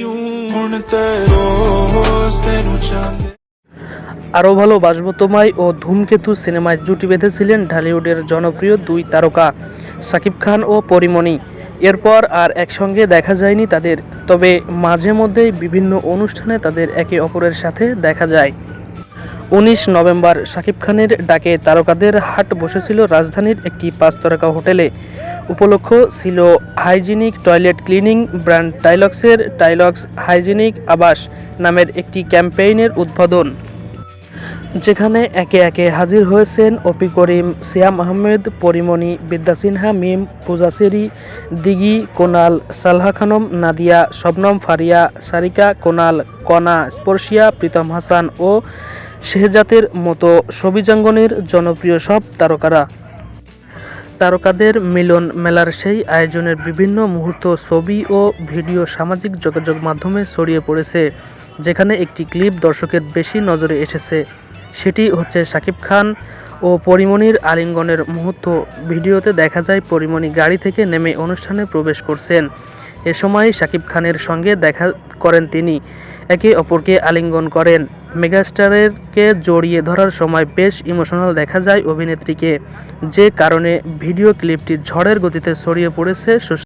क्यों ਹੁਣ ਤੇ ਰੋਜ਼ ਤੈਨੂੰ ਚਾਹੁੰਦੇ আরও ভালোবাসবো তোমায় ও ধূমকেতু সিনেমায় জুটি বেঁধেছিলেন ঢালিউডের জনপ্রিয় দুই তারকা সাকিব খান ও পরিমণি এরপর আর একসঙ্গে দেখা যায়নি তাদের তবে মাঝে মধ্যেই বিভিন্ন অনুষ্ঠানে তাদের একে অপরের সাথে দেখা যায় উনিশ নভেম্বর শাকিব খানের ডাকে তারকাদের হাট বসেছিল রাজধানীর একটি পাঁচতারকা হোটেলে। উপলক্ষ ছিল হাইজিনিক টয়লেট ক্লিনিং ব্র্যান্ড টাইলক্সের টাইলক্স হাইজিনিক আবাস নামের একটি ক্যাম্পেইনের উদ্বোধন। যেখানে একে একে হাজির হয়েছেন অপি করিম, সিয়াম আহমেদ, পরিমণি বিদ্যা সিনহা, মিম পূজাসেরি দিঘি কোনাল, সালহা খানম, নাদিয়া, শবনম ফারিয়া, সারিকা কোনাল, কনা স্পর্শিয়া, প্রীতম হাসান ও শেহজাতের মতো সবিজাঙ্গনের জনপ্রিয় সব তারকারা। তারকাদের মিলন মেলার সেই আয়োজনের বিভিন্ন মুহূর্ত ছবি ও ভিডিও সামাজিক যোগাযোগ মাধ্যমে ছড়িয়ে পড়েছে, যেখানে একটি ক্লিপ দর্শকের বেশি নজরে এসেছে। সেটি হচ্ছে শাকিব খান ও পরিমণির আলিঙ্গনের মুহূর্ত। ভিডিওতে দেখা যায়, পরিমণি গাড়ি থেকে নেমে অনুষ্ঠানে প্রবেশ করছেন। এ সময় শাকিব খানের সঙ্গে দেখা করেন তিনি। একে অপরকে আলিঙ্গন করেন। মেগাস্টারেরকে জড়িয়ে ধরার সময় বেশ ইমোশনাল দেখা যায় অভিনেত্রীকে। যে কারণে ভিডিও ক্লিপটি ঝড়ের গতিতে ছড়িয়ে পড়েছে